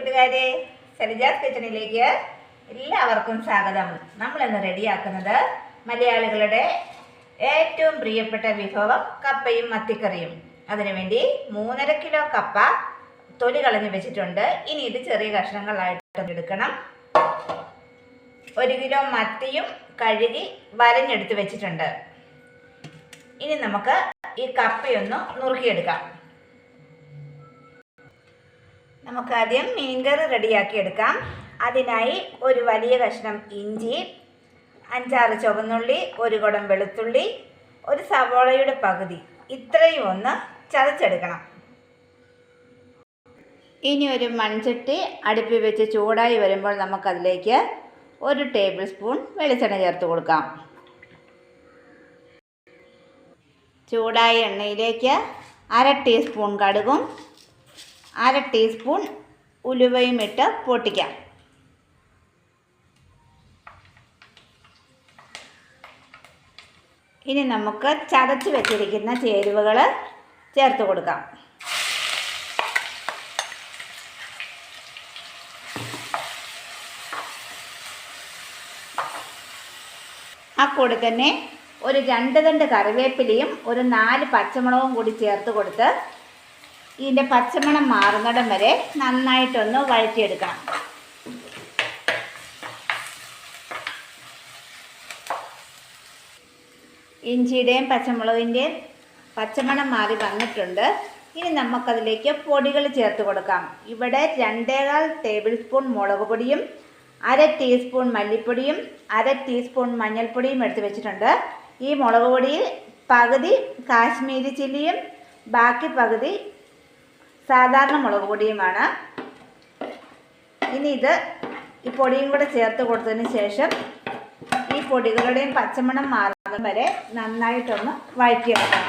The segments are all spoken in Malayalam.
കൂട്ടുകാരെ സരിജാസ് കിച്ചണിലേക്ക് എല്ലാവർക്കും സ്വാഗതം. നമ്മൾ ഇന്ന് റെഡിയാക്കുന്നത് മലയാളികളുടെ ഏറ്റവും പ്രിയപ്പെട്ട വിഭവം കപ്പയും മത്തിക്കറിയും. അതിനുവേണ്ടി മൂന്നര കിലോ കപ്പ തൊലി കളഞ്ഞ് വെച്ചിട്ടുണ്ട്. ഇനി ഇത് ചെറിയ കഷ്ണങ്ങളായിട്ട് എടുക്കണം. ഒരു കിലോ മത്തിയും കഴുകി വരഞ്ഞെടുത്ത് വെച്ചിട്ടുണ്ട്. ഇനി നമുക്ക് ഈ കപ്പയൊന്ന് നുറുക്കിയെടുക്കാം. നമുക്ക് ആദ്യം മീൻകറി റെഡിയാക്കി എടുക്കാം അതിനായി ഒരു വലിയ കഷ്ണം ഇഞ്ചി അഞ്ചാറ് ചുവന്നുള്ളി ഒരു കുടം വെളുത്തുള്ളി ഒരു സവോളയുടെ പകുതി. ഇത്രയും ഒന്ന് ചതച്ചെടുക്കണം. ഇനി ഒരു മൺചട്ടി അടുപ്പിൽ വെച്ച് ചൂടായി വരുമ്പോൾ നമുക്കതിലേക്ക് ഒരു ടേബിൾ സ്പൂൺ വെളിച്ചെണ്ണ ചേർത്ത് കൊടുക്കാം. ചൂടായ എണ്ണയിലേക്ക് അര ടീസ്പൂൺ കടുകും അര ടീസ്പൂൺ ഉലുവയും ഇട്ട് പൊട്ടിക്കാം. ഇനി നമുക്ക് ചതച്ച് വെച്ചിരിക്കുന്ന ചേരുവകൾ ചേർത്ത് കൊടുക്കാം. ആ കൂടെ തന്നെ ഒരു രണ്ട് തണ്ട് കറിവേപ്പിലയും ഒരു നാല് പച്ചമുളകും കൂടി ചേർത്ത് കൊടുത്ത് ഇതിന്റെ പച്ചമണം മാറുന്നിടം വരെ നന്നായിട്ടൊന്ന് വഴറ്റിയെടുക്കണം. ഇഞ്ചിയുടെയും പച്ചമുളകിന്റെയും പച്ചമണം മാറി വന്നിട്ടുണ്ട്. ഇനി നമുക്കതിലേക്ക് പൊടികൾ ചേർത്ത് കൊടുക്കാം. ഇവിടെ രണ്ടേകാൽ ടേബിൾ സ്പൂൺ മുളക് പൊടിയും അര ടീസ്പൂൺ മല്ലിപ്പൊടിയും അര ടീസ്പൂൺ മഞ്ഞൾപ്പൊടിയും എടുത്ത് വെച്ചിട്ടുണ്ട്. ഈ മുളക് പൊടിയിൽ പകുതി കാശ്മീരി ചില്ലിയും ബാക്കി പകുതി സാധാരണ മുളക് പൊടിയുമാണ്. ഇനി ഇത് ഈ പൊടിയും കൂടെ ചേർത്ത് കൊടുത്തതിന് ശേഷം ഈ പൊടികളുടെയും പച്ചമണം മാറുന്നത് വരെ നന്നായിട്ടൊന്ന് വഴറ്റിയെടുക്കണം.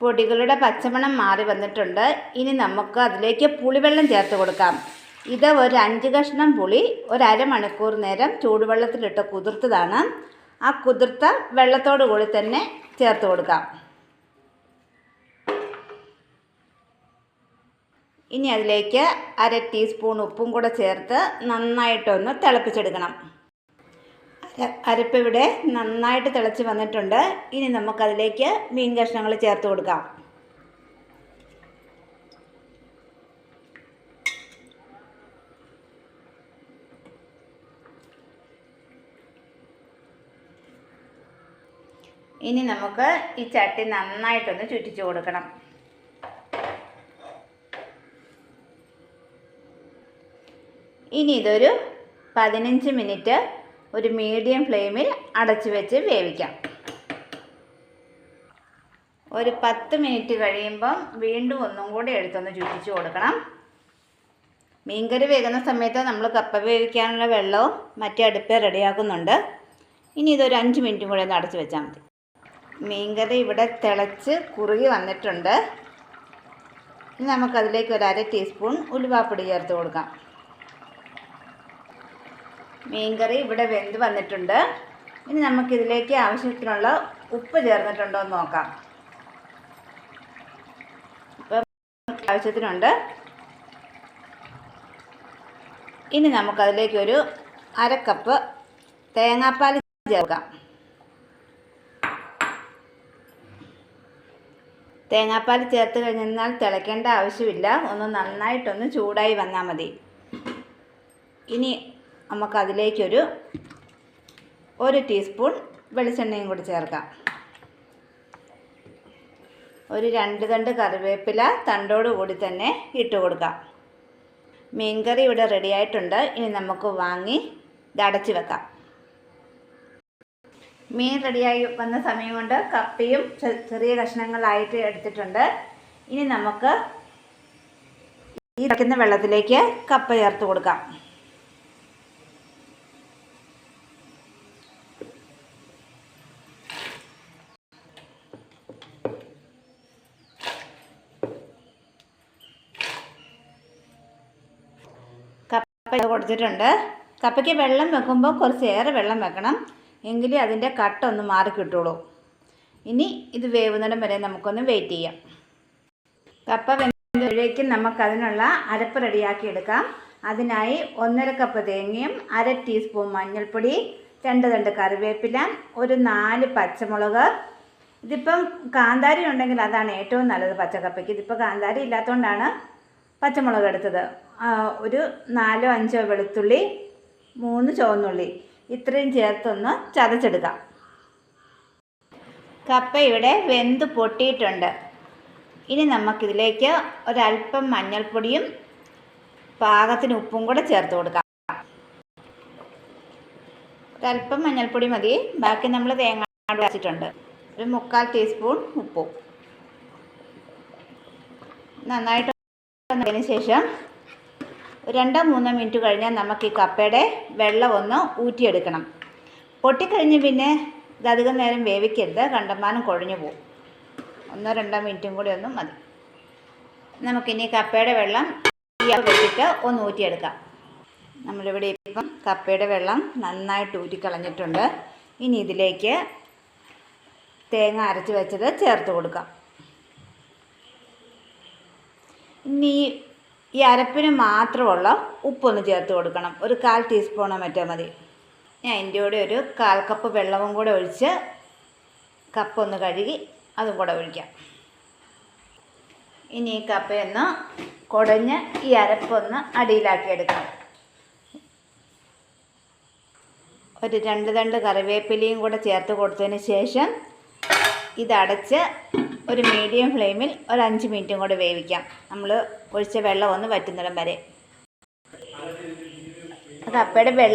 പൊടികളുടെ പച്ചമണം മാറി വന്നിട്ടുണ്ട്. ഇനി നമുക്ക് അതിലേക്ക് പുളിവെള്ളം ചേർത്ത് കൊടുക്കാം. ഇത് ഒരു അഞ്ച് കഷ്ണം പുളി ഒരു അരമണിക്കൂർ നേരം ചൂടുവെള്ളത്തിലിട്ട് കുതിർത്തതാണ്. ആ കുതിർത്ത വെള്ളത്തോടു കൂടി തന്നെ ചേർത്ത് കൊടുക്കാം. ഇനി അതിലേക്ക് അര ടീസ്പൂൺ ഉപ്പും കൂടെ ചേർത്ത് നന്നായിട്ടൊന്ന് തിളപ്പിച്ചെടുക്കണം. അരപ്പ് ഇവിടെ നന്നായിട്ട് തിളച്ച് വന്നിട്ടുണ്ട്. ഇനി നമുക്കതിലേക്ക് മീൻ കഷ്ണങ്ങൾ ചേർത്ത് കൊടുക്കാം. ഇനി നമുക്ക് ഈ ചട്ടി നന്നായിട്ടൊന്ന് ചുറ്റിച്ചു കൊടുക്കണം. ഇനി ഇതൊരു പതിനഞ്ച് മിനിറ്റ് ഒരു മീഡിയം ഫ്ലെയിമിൽ അടച്ചു വെച്ച് വേവിക്കാം. ഒരു പത്ത് മിനിറ്റ് കഴിയുമ്പം വീണ്ടും ഒന്നും കൂടി എടുത്തൊന്ന് ചുറ്റിച്ചു കൊടുക്കണം. മീൻകറി വേകുന്ന സമയത്ത് നമ്മൾ കപ്പ വേവിക്കാനുള്ള വെള്ളവും മറ്റേ അടുപ്പ് റെഡിയാക്കുന്നുണ്ട്. ഇനി ഇതൊരു അഞ്ച് മിനിറ്റും കൂടി ഒന്ന് അടച്ചു വെച്ചാൽ മതി. മീൻകറി ഇവിടെ തിളച്ച് കുറുകി വന്നിട്ടുണ്ട്. ഇനി നമുക്കതിലേക്ക് ഒരു അര ടീസ്പൂൺ ഉലുവാപ്പൊടി ചേർത്ത് കൊടുക്കാം. മീൻകറി ഇവിടെ വെന്ത് വന്നിട്ടുണ്ട്. ഇനി നമുക്കിതിലേക്ക് ആവശ്യത്തിനുള്ള ഉപ്പ് ചേർന്നിട്ടുണ്ടോ എന്ന് നോക്കാം. ഇപ്പം ആവശ്യത്തിനുണ്ട്. ഇനി നമുക്കതിലേക്കൊരു അരക്കപ്പ് അര കപ്പ് തേങ്ങാപ്പാൽ ചേർക്കാം. തേങ്ങാപ്പാൽ ചേർത്ത് കഴിഞ്ഞാൽ തിളയ്ക്കേണ്ട ആവശ്യമില്ല. ഒന്ന് നന്നായിട്ടൊന്ന് ചൂടായി വന്നാൽ മതി. ഇനി നമുക്കതിലേക്കൊരു ഒരു ടീസ്പൂൺ വെളിച്ചെണ്ണയും കൂടി ചേർക്കാം. ഒരു രണ്ട് തണ്ട് കറിവേപ്പില തണ്ടോട് കൂടി തന്നെ ഇട്ട് കൊടുക്കാം. മീൻകറി ഇവിടെ റെഡി ആയിട്ടുണ്ട്. ഇനി നമുക്ക് വാങ്ങി അടച്ചു വെക്കാം. മീൻ റെഡിയായി വന്ന സമയം കൊണ്ട് കപ്പയും ചെറിയ കഷ്ണങ്ങളായിട്ട് എടുത്തിട്ടുണ്ട്. ഇനി നമുക്ക് ഈ വെള്ളത്തിലേക്ക് കപ്പ ചേർത്ത് കൊടുക്കാം. കപ്പ കൊടുത്തിട്ടുണ്ട്. കപ്പയ്ക്ക് വെള്ളം വെക്കുമ്പോൾ കുറച്ചേറെ വെള്ളം വെക്കണം. എങ്കിലേ അതിന്റെ കട്ട ഒന്ന് മാറി കിട്ടുള്ളൂ. ഇനി ഇത് വേവുന്നിടം വരെ നമുക്കൊന്ന് വെയിറ്റ് ചെയ്യാം. കപ്പ വെന്ത് അപ്പോഴേക്കും നമുക്കതിനുള്ള അരപ്പ് റെഡിയാക്കി എടുക്കാം. അതിനായി ഒന്നര കപ്പ് തേങ്ങയും അര ടീസ്പൂൺ മഞ്ഞൾപ്പൊടി രണ്ട് രണ്ട് കറിവേപ്പില ഒരു നാല് പച്ചമുളക്. ഇതിപ്പം കാന്താരി ഉണ്ടെങ്കിൽ അതാണ് ഏറ്റവും നല്ലത് പച്ചക്കപ്പയ്ക്ക്. ഇതിപ്പോൾ കാന്താരി ഇല്ലാത്തതുകൊണ്ടാണ് പച്ചമുളക് എടുത്തത്. ഒരു നാലോ അഞ്ചോ വെളുത്തുള്ളി മൂന്ന് ചുവന്നുള്ളി ഇത്രയും ചേർത്തൊന്ന് ചതച്ചെടുക്കാം. കപ്പ ഇവിടെ വെന്ത് പൊട്ടിയിട്ടുണ്ട്. ഇനി നമുക്കിതിലേക്ക് ഒരല്പം മഞ്ഞൾപ്പൊടിയും പാകത്തിന് ഉപ്പും കൂടെ ചേർത്ത് കൊടുക്കാം. ഒരല്പം മഞ്ഞൾപ്പൊടി മതി. ബാക്കി നമ്മൾ തേങ്ങ വെച്ചിട്ടുണ്ട്. ഒരു മുക്കാൽ ടീസ്പൂൺ ഉപ്പും. നന്നായിട്ട് ശേഷം രണ്ടോ മൂന്നോ മിനിറ്റ് കഴിഞ്ഞാൽ നമുക്ക് ഈ കപ്പയുടെ വെള്ളം ഒന്ന് ഊറ്റിയെടുക്കണം. പൊട്ടിക്കഴിഞ്ഞ് പിന്നെ ഇതധികം നേരം വേവിക്കരുത്. കണ്ടമാനം കുഴഞ്ഞു പോകും ഒന്നോ രണ്ടോ മിനിറ്റും കൂടി ഒന്നും മതി. നമുക്കിനി കപ്പയുടെ വെള്ളം വെച്ചിട്ട് ഒന്ന് ഊറ്റിയെടുക്കാം. നമ്മളിവിടെ ഇപ്പം കപ്പയുടെ വെള്ളം നന്നായിട്ട് ഊറ്റിക്കളഞ്ഞിട്ടുണ്ട്. ഇനി ഇതിലേക്ക് തേങ്ങ അരച്ച് വെച്ചത് ചേർത്ത് കൊടുക്കാം. ഇനി ഈ അരപ്പിന് മാത്രമുള്ള ഉപ്പൊന്ന് ചേർത്ത് കൊടുക്കണം. ഒരു കാൽ ടീസ്പൂണോ മറ്റോ മതി. ഞാൻ അതിന്റെ കൂടെ ഒരു കാൽ കപ്പ് വെള്ളവും കൂടെ ഒഴിച്ച് കപ്പ് ഒന്ന് കഴുകി അതും കൂടെ ഒഴിക്കാം. ഇനി ഈ കപ്പയൊന്ന് കുടഞ്ഞ് ഈ അരപ്പൊന്ന് അടിയിലാക്കി എടുക്കണം ഒരു രണ്ട് രണ്ട് കറിവേപ്പിലയും കൂടെ ചേർത്ത് കൊടുത്തതിന് ശേഷം ഇതടച്ച് ഒരു മീഡിയം ഫ്ലെയിമിൽ ഒരു അഞ്ച് മിനിറ്റും കൂടെ വേവിക്കാം. നമ്മൾ ഒഴിച്ച വെള്ളം ഒന്ന് വറ്റുന്നിടം വരെ. കപ്പയുടെ വെള്ളം